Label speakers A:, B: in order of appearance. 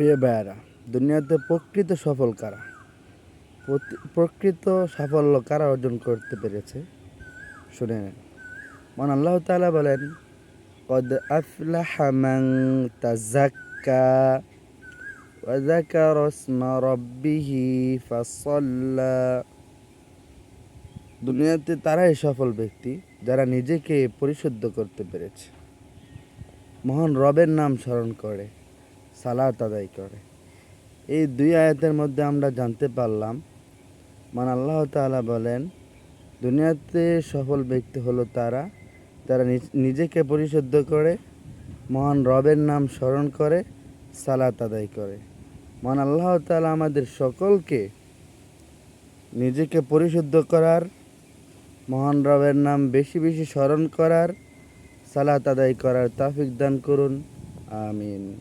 A: প্রিয় ভাইয়ারা, দুনিয়াতে প্রকৃত সফল কারা? প্রকৃত সাফল্য কারা অর্জন করতে পেরেছে? শুনে নেন। মান আল্লাহ তাআলা বলেন, কদ আফলাহা তাযাক্কা ওয়া যাকারা ইসমা রাব্বিহি ফাসাল্লা। দুনিয়াতে তারাই সফল ব্যক্তি যারা নিজেকে পরিশুদ্ধ করতে পেরেছে। মহান রবের নাম স্মরণ করে। সালাত আদায় করে। এই দুই আয়াতের মধ্যে আমরা জানতে পারলাম, মান আল্লাহ তাআলা বলেন, দুনিয়াতে সফল ব্যক্তি হলো তারা নিজ- নিজেকে পরিশুদ্ধ করে, মহান রবের নাম স্মরণ করে, সালাত আদায় করে। মহান আল্লাহ তাআলা আমাদের সকলকে নিজেকে পরিশুদ্ধ করার, মহান রবের নাম বেশি বেশি স্মরণ করার, সালাত আদায় করার তাফিক দান করুন। আমিন।